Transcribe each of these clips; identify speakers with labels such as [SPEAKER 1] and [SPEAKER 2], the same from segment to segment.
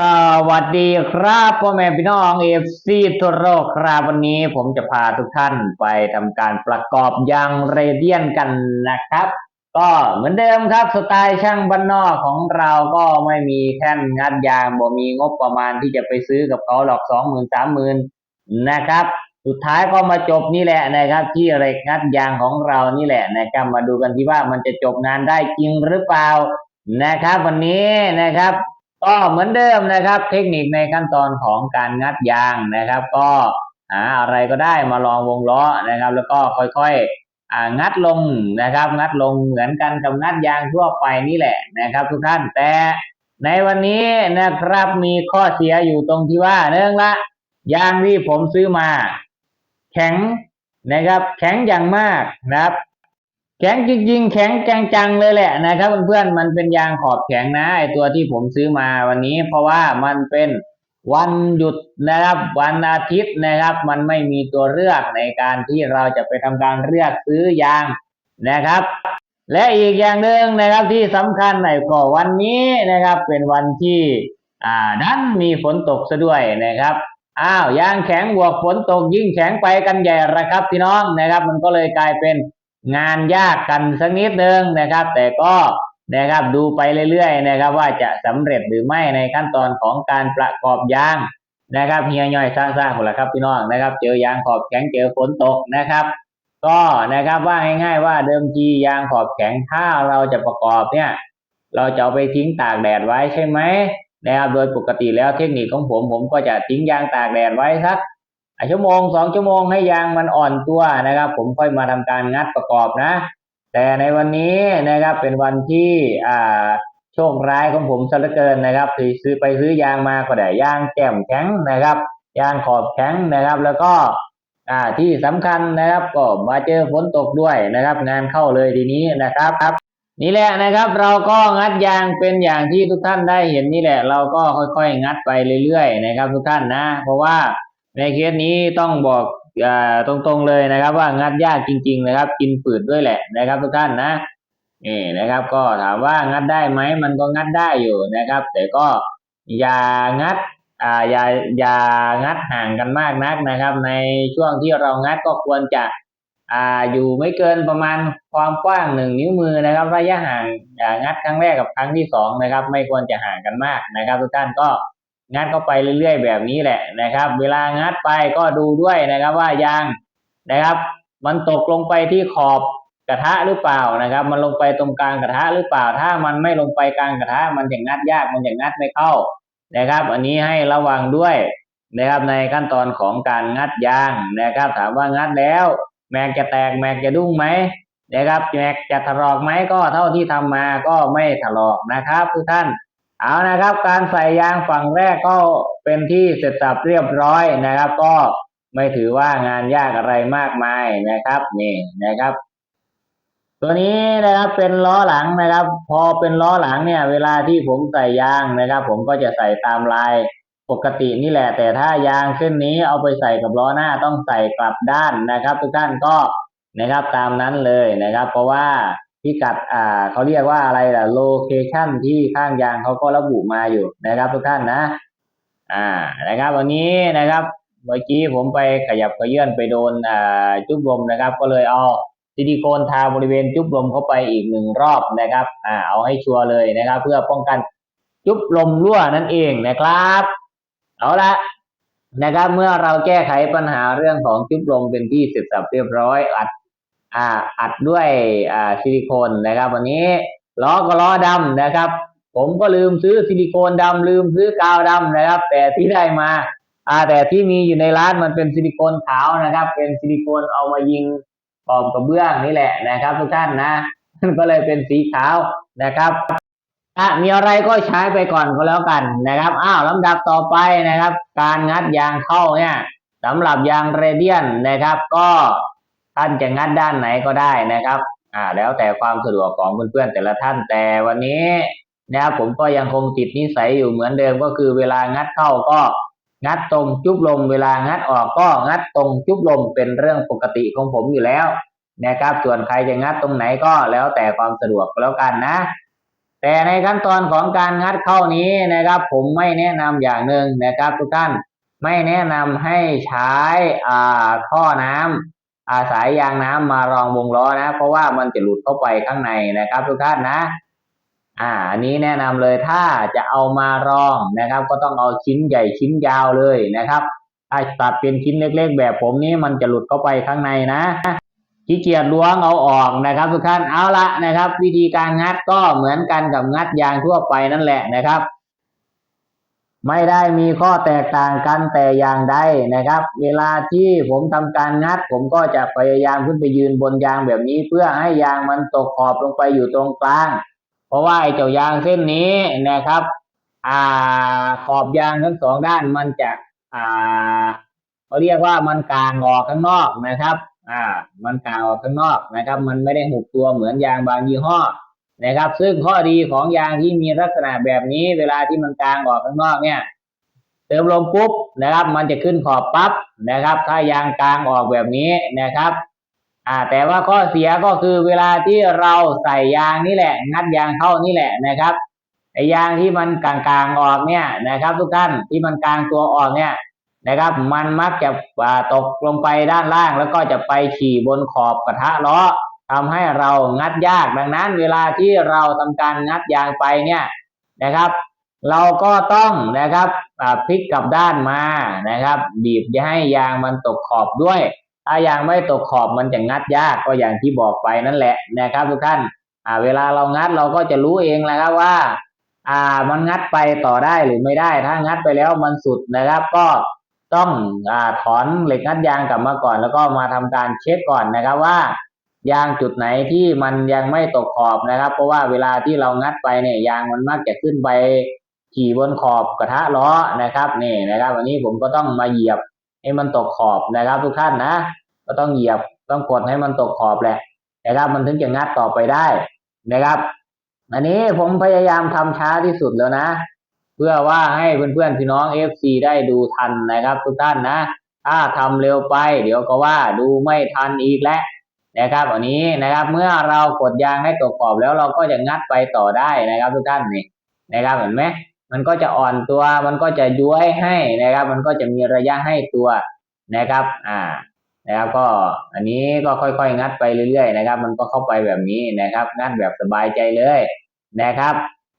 [SPEAKER 1] สวัสดีครับพ่อแม่พี่น้องเอฟซีทั่วโลกครับวันนี้ผมจะพาทุกท่านไปทำการประกอบยางเรเดียนกันนะครับ ก็เหมือนเดิมครับสไตล์ช่างบ้านนอกของเราก็ไม่มีแท่นงัดยางบ่มีงบประมาณที่จะไปซื้อกับเขาหรอกสองหมื่นสามหมื่นนะครับ สุดท้ายก็มาจบนี่แหละนะครับ ที่เหล็กงัดยางของเรานี่แหละนะครับมาดูกันที่ว่ามันจะจบงานได้จริงหรือเปล่านะครับ วันนี้นะครับ ก็เหมือนเดิมนะครับ เทคนิคในขั้นตอนของการงัดยางนะครับ ก็หาอะไรก็ได้มาลองวงล้อนะครับ แล้วก็ค่อยๆองัดลงนะครับ งัดลงเหมือนกันกับงัดยางทั่วไปนี่แหละนะครับ ทุกท่านแต่ในวันนี้นะครับมีข้อเสียอยู่ตรงที่ว่าเนื่องละยางที่ผมซื้อมา แข็งนะครับ แข็งอย่างมากนะครับ แข็งจริงๆแข็งจังๆเลยแหละนะครับเพื่อนๆมันเป็นยางขอบแข็งนะไอตัวที่ผมซื้อมาวันนี้ เพราะว่ามันเป็นวันหยุดนะครับวันอาทิตย์นะครับ มันไม่มีตัวเลือกในการที่เราจะไปทำการเลือกซื้อยางนะครับ และอีกอย่างหนึ่งนะครับที่สำคัญหน่อยก็วันนี้นะครับ เป็นวันที่อ่าดันมีฝนตกซะด้วยนะครับอ้าวยางแข็งบวกฝนตกยิ่งแข็งไปกันใหญ่ละครับพี่น้องนะครับ มันก็เลยกลายเป็น งานยากกันสักนิดนึงนะครับ แต่ก็นะครับดูไปเรื่อยๆนะครับ ว่าจะสำเร็จหรือไม่ในขั้นตอนของการประกอบยางนะครับเฮียย่อยสร้างๆหมดละครับพี่น้องนะครับ เจอยางขอบแข็งเจอฝนตกนะครับ ก็นะครับว่าง่ายๆว่าเดิมทียางขอบแข็งถ้าเราจะประกอบเนี่ย เราจะเอาไปทิ้งตากแดดไว้ใช่ไหมนะครับโดยปกติแล้วเทคนิคของผมผมก็จะทิ้งยางตากแดดไว้สัก ชั่วโมงสองชั่วโมงให้ยางมันอ่อนตัวนะครับ ผมค่อยมาทำการงัดประกอบนะ แต่ในวันนี้นะครับเป็นวันที่อ่าโชคร้ายของผมซะเหลือเกินนะครับซื้อไปซื้อยางมาก็ได้ยางแก้มแข็งนะครับ ยางขอบแข็งนะครับ แล้วก็อ่าที่สำคัญนะครับก็มาเจอฝนตกด้วยนะครับ งานเข้าเลยทีนี้นะครับ นี่แหละนะครับ เราก็งัดยางเป็นอย่างที่ทุกท่านได้เห็นนี่แหละ เราก็ค่อยๆ งัดไปเรื่อยๆนะครับ ทุกท่านนะ เพราะว่า ในเคสนี้ต้องบอกอตรงๆเลยนะครับ ว่างัดยากจริง ๆ นะครับ กินฝืดด้วยแหละนะครับ ทุกท่านนะนี่นะครับ ก็ถามว่างัดได้ไหมมันก็งัดได้อยู่นะครับ แต่ก็อย่างัดอ่าอย่าอย่างัดห่างกันมากนักนะครับ ในช่วงที่เรางัดก็ควรจะอ่าอยู่ไม่เกินประมาณความกว้างหนึ่งนิ้วมือนะครับ ระยะห่างงัดครั้งแรกกับครั้งที่สองนะครับ ไม่ควรจะห่างกันมากนะครับ ทุกท่านก็ งัดเข้าไปเรื่อยๆ แบบนี้แหละนะครับ เวลางัดไปก็ดูด้วยนะครับว่ายางนะครับ มันตกลงไปที่ขอบกระทะหรือเปล่านะครับ มันลงไปตรงกลางกระทะหรือเปล่า ถ้ามันไม่ลงไปกลางกระทะ มันจะงัดยากมันจะงัดไม่เข้านะครับ อันนี้ให้ระวังด้วยนะครับในขั้นตอนของการงัดยางนะครับ ถามว่างัดแล้ว แม็กจะแตกแม็กจะดุ้งไหมนะครับแม็กจะถลอกไหมก็เท่าที่ทำมาก็ไม่ถลอกนะครับทุกท่าน เอานะครับ การใส่ยางฝั่งแรกก็เป็นที่เสร็จสับเรียบร้อยนะครับ ก็ไม่ถือว่างานยากอะไรมากมายนะครับนี่นะครับ ตัวนี้นะครับเป็นล้อหลังนะครับ พอเป็นล้อหลังเนี่ย เวลาที่ผมใส่ยางนะครับ ผมก็จะใส่ตามลายปกตินี่แหละ แต่ถ้ายางเส้นนี้เอาไปใส่กับล้อหน้าต้องใส่กลับด้านนะครับ ทุกท่านก็นะครับตามนั้นเลยนะครับ เพราะว่า พิกัดอ่าเขาเรียกว่าอะไรล่ะโลเคชันที่ข้างยางเขาก็ระบุมาอยู่นะครับ ทุกท่านนะ อ่านะครับวันนี้นะครับ เมื่อกี้ผมไปขยับขยื่นไปโดนอ่าจุ๊บลมนะครับ ก็เลยเอาซิลิโคนทาบริเวณจุ๊บลมเข้าไปอีกหนึ่งรอบนะครับ อ่าเอาให้ชัวร์เลยนะครับ เพื่อป้องกันจุ๊บลมรั่วนั่นเองนะครับ เอาละนะครับเมื่อเราแก้ไขปัญหาเรื่องของจุ๊บลมเป็นที่เสร็จสับเรียบร้อยอัด อ่าอัดด้วยอ่าซิลิโคนนะครับ วันนี้ล้อก็ล้อดำนะครับ ผมก็ลืมซื้อซิลิโคนดำลืมซื้อกาวดำนะครับ แต่ที่ได้มาอ่าแต่ที่มีอยู่ในร้านมันเป็นซิลิโคนขาวนะครับ เป็นซิลิโคนเอามายิงขอบกระเบื้องนี่แหละนะครับ ทุกท่านนะก็เลยเป็นสีขาวนะครับอะมีอะไรก็ใช้ไปก่อนก็แล้วกันนะครับอ้าวลำดับต่อไปนะครับ การงัดยางเข้าเนี่ยสำหรับยางเรเดียนนะครับ ก็ ท่านจะงัดด้านไหนก็ได้นะครับ อ่า แล้วแต่ความสะดวกของเพื่อนๆแต่ละท่านแต่วันนี้นะครับผมก็ยังคงติดนิสัยอยู่เหมือนเดิมก็คือเวลางัดเข้าก็งัดตรงจุบลม เวลางัดออกก็งัดตรงจุบลมเป็นเรื่องปกติของผมอยู่แล้วนะครับ ส่วนใครจะงัดตรงไหนก็แล้วแต่ความสะดวกแล้วกันนะ แต่ในขั้นตอนของการงัดเข้านี้นะครับ ผมไม่แนะนำอย่างหนึ่งนะครับทุกท่านไม่แนะนำให้ใช้อ่าท่อน้ำ อาสายยางน้ำมารองวงล้อนะ เพราะว่ามันจะหลุดเข้าไปข้างในนะครับทุกท่านนะ อ่า อันนี้แนะนำเลยถ้าจะเอามารองนะครับ ก็ต้องเอาชิ้นใหญ่ชิ้นยาวเลยนะครับถ้าตัดเป็นชิ้นเล็กๆ แบบผมนี้มันจะหลุดเข้าไปข้างในนะขี้เกียจล้วงเอาออกนะครับ ทุกท่านเอาละนะครับ วิธีการงัดก็เหมือนกันกับงัดยางทั่วไปนั่นแหละนะครับ ไม่ได้มีข้อแตกต่างกันแต่อย่างใดนะครับ เวลาที่ผมทำการงัด ผมก็จะพยายามขึ้นไปยืนบนยางแบบนี้ เพื่อให้ยางมันตกขอบลงไปอยู่ตรงกลาง เพราะว่าไอ้เจ้ายางเส้นนี้นะครับอ่าขอบยางทั้งสองด้านมันจะอ่าเขาเรียกว่ามันกลางออกข้างนอกนะครับ อ่า มันกลางออกข้างนอกนะครับ มันไม่ได้หุบตัวเหมือนยางบางยี่ห้อ นะครับ ซึ่งข้อดีของยางที่มีลักษณะแบบนี้ เวลาที่มันกลางออกข้างนอกเนี่ย เติมลมปุ๊บนะครับ มันจะขึ้นขอบปั๊บนะครับ ถ้ายางกลางออกแบบนี้นะครับอ่าแต่ว่าข้อเสียก็คือเวลาที่เราใส่ยางนี่แหละ งัดยางเข้านี่แหละนะครับไอ้ยางที่มันกลางๆออกเนี่ยนะครับ ทุกท่านที่มันกลางตัวออกเนี่ยนะครับ มันมักจะตกลงไปด้านล่างแล้วก็จะไปฉี่บนขอบกระทะล้อ ทำให้เรางัดยากดังนั้นเวลาที่เราทำการงัดยางไปเนี่ยนะครับ เราก็ต้องนะครับพลิกกลับด้านมานะครับ บีบให้ยางมันตกขอบด้วย ถ้ายางไม่ตกขอบมันจะงัดยากก็อย่างที่บอกไปนั่นแหละนะครับ ทุกท่านเวลาเรางัดเราก็จะรู้เองแหละครับว่าอ่ามันงัดไปต่อได้หรือไม่ได้ ถ้างัดไปแล้วมันสุดนะครับ ก็ต้องอ่าถอนเหล็กงัดยางกลับมาก่อน แล้วก็มาทำการเช็คก่อนนะครับว่า ยางจุดไหนที่มันยังไม่ตกขอบนะครับ เพราะว่าเวลาที่เรางัดไปเนี่ยยางมันมักจะขึ้นไปขี่บนขอบกระทะล้อนะครับนี่นะครับวันนี้ผมก็ต้องมาเหยียบให้มันตกขอบนะครับ ทุกท่านนะ ก็ต้องเหยียบต้องกดให้มันตกขอบแหละนะครับ มันถึงจะงัดต่อไปได้นะครับ อันนี้ผมพยายามทำช้าที่สุดแล้วนะ เพื่อว่าให้เพื่อนๆพี่น้อง FC ได้ดูทันนะครับ ทุกท่านนะ ถ้าทำเร็วไป เดี๋ยวก็ว่าดูไม่ทันอีกแล้ว นะครับอันนี้นะครับเมื่อเรากดยางให้ตกขอบแล้วเราก็จะงัดไปต่อได้นะครับทุกท่านนี่นะครับเห็นไหมมันก็จะอ่อนตัวมันก็จะย้วยให้นะครับ มันก็จะมีระยะให้ตัวนะครับ อ่านะครับก็อันนี้ก็ค่อยๆ งัดไปเรื่อยๆนะครับ มันก็เข้าไปแบบนี้นะครับ งัดแบบสบายใจเลยนะครับ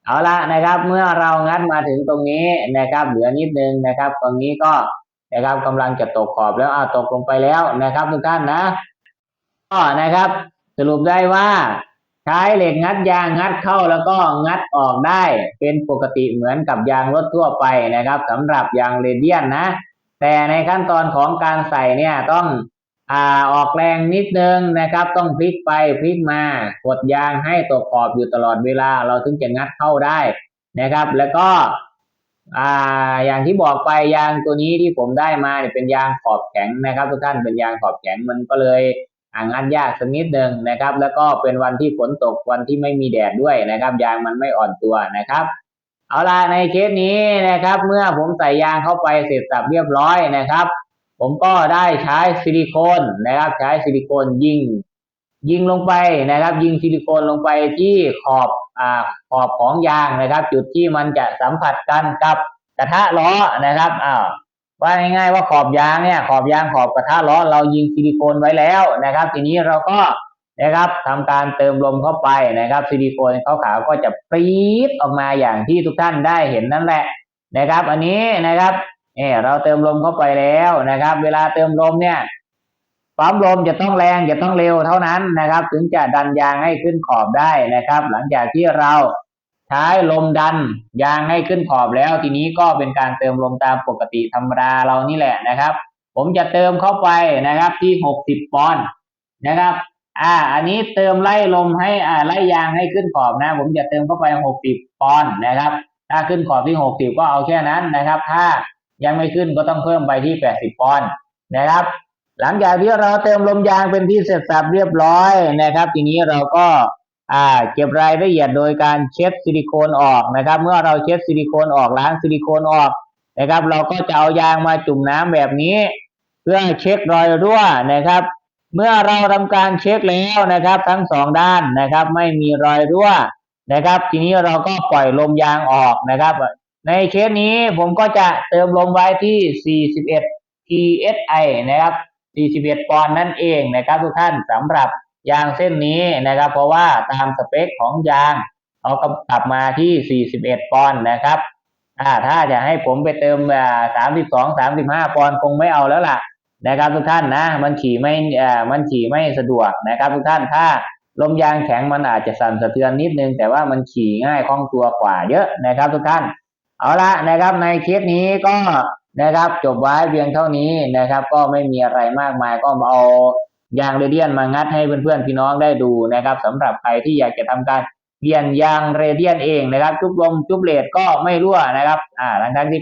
[SPEAKER 1] เอาละนะครับ เมื่อเรางัดมาถึงตรงนี้นะครับ เหลือนิดนึงนะครับ ตรงนี้ก็นะครับกำลังจะตกขอบแล้วอ่าตกลงไปแล้วนะครับทุกท่านนะ ก็นะครับ สรุปได้ว่า ใช้เหล็กงัดยางงัดเข้าแล้วก็งัดออกได้ เป็นปกติเหมือนกับยางรถทั่วไปนะครับสำหรับยางเรเดียนนะ แต่ในขั้นตอนของการใส่เนี่ยต้องอ่าออกแรงนิดนึงนะครับ ต้องพลิกไปพลิกมากดยางให้ตกขอบอยู่ตลอดเวลา เราถึงจะงัดเข้าได้นะครับ แล้วก็อ่าอย่างที่บอกไปยางตัวนี้ที่ผมได้มาเนี่ยเป็นยางขอบแข็งนะครับ ทุกท่านเป็นยางขอบแข็งมันก็เลย งัดยากสักนิดหนึ่งนะครับ แล้วก็เป็นวันที่ฝนตกวันที่ไม่มีแดดด้วยนะครับยางมันไม่อ่อนตัวนะครับเอาล่ะในเคสนี้นะครับ เมื่อผมใส่ยางเข้าไปเสร็จสับเรียบร้อยนะครับ ผมก็ได้ใช้ซิลิโคนนะครับ ใช้ซิลิโคนยิงยิงลงไปนะครับ ยิงซิลิโคนลงไปที่ขอบอ่าขอบของยางนะครับ จุดที่มันจะสัมผัสกันกับกระทะล้อนะครับอ้าว ว่าง่ายๆว่าขอบยางเนี่ย ขอบยางขอบกระทะล้อเรายิงซิลิโคนไว้แล้วนะครับ ทีนี้เราก็นะครับทำการเติมลมเข้าไปนะครับซิลิโคนขาวๆก็จะปรี๊ดออกมาอย่างที่ทุกท่านได้เห็นนั่นแหละนะครับ อันนี้นะครับเนี่ยเราเติมลมเข้าไปแล้วนะครับ เวลาเติมลมเนี่ยปั๊มลมจะต้องแรงจะต้องเร็วเท่านั้นนะครับ ถึงจะดันยางให้ขึ้นขอบได้นะครับ หลังจากที่เรา ช้ลมดันยางให้ขึ้นขอบแล้ว ทีนี้ก็เป็นการเติมลมตามปกติธรรมดาเรานี่แหละนะครับ ผมจะเติมเข้าไปนะครับที่หกสิบปอนด์นะครับ อ่า อันนี้เติมไล่ลมให้อ่าไล่ยางให้ขึ้นขอบนะ ผมจะเติมเข้าไปหกสิบปอนด์นะครับ ถ้าขึ้นขอบที่หกสิบก็เอาแค่นั้นนะครับ ถ้ายังไม่ขึ้นก็ต้องเพิ่มไปที่แปดสิบปอนด์นะครับ หลังจากที่เราเติมลมยางเป็นที่เสร็จสับเรียบร้อยนะครับ ทีนี้เราก็ อ่าเก็บรายละเอียดโดยการเช็ดซิลิโคนออกนะครับ เมื่อเราเช็ดซิลิโคนออกล้างซิลิโคนออกนะครับ เราก็จะเอายางมาจุ่มน้ำแบบนี้ เพื่อเช็ครอยรั่วนะครับ เมื่อเราทำการเช็คแล้วนะครับ ทั้งสองด้านนะครับ ไม่มีรอยรั่วนะครับ ทีนี้เราก็ปล่อยลมยางออกนะครับ ในเคสนี้ผมก็จะเติมลมไว้ที่ 41 psi นะครับ 41 ปอนด์นั่นเองนะครับทุกท่านสำหรับ ยางเส้นนี้นะครับ เพราะว่าตามสเปคของยางเขากำกับมาที่ 41 ปอนด์นะครับอ่าถ้าจะให้ผมไปเติมอ่าสามสิบสองสามสิบห้าปอนด์คงไม่เอาแล้วล่ะนะครับทุกท่านนะ มันขี่ไม่มันขี่ไม่สะดวกนะครับ ทุกท่านถ้าลมยางแข็งมันอาจจะสั่นสะเทือนนิดนึง แต่ว่ามันขี่ง่ายคล่องตัวกว่าเยอะนะครับ ทุกท่าน เอาละนะครับในเคสนี้ก็นะครับจบไว้เพียงเท่านี้นะครับ ก็ไม่มีอะไรมากมายก็มาเอา ยางเรเดียนมางัดให้เพื่อนๆพี่น้องได้ดูนะครับสำหรับใครที่อยากจะทำการเปลี่ยนยางเรเดียนเองนะครับ จุบลมจุบเลดก็ไม่รั่วนะครับอ่าทั้งๆที่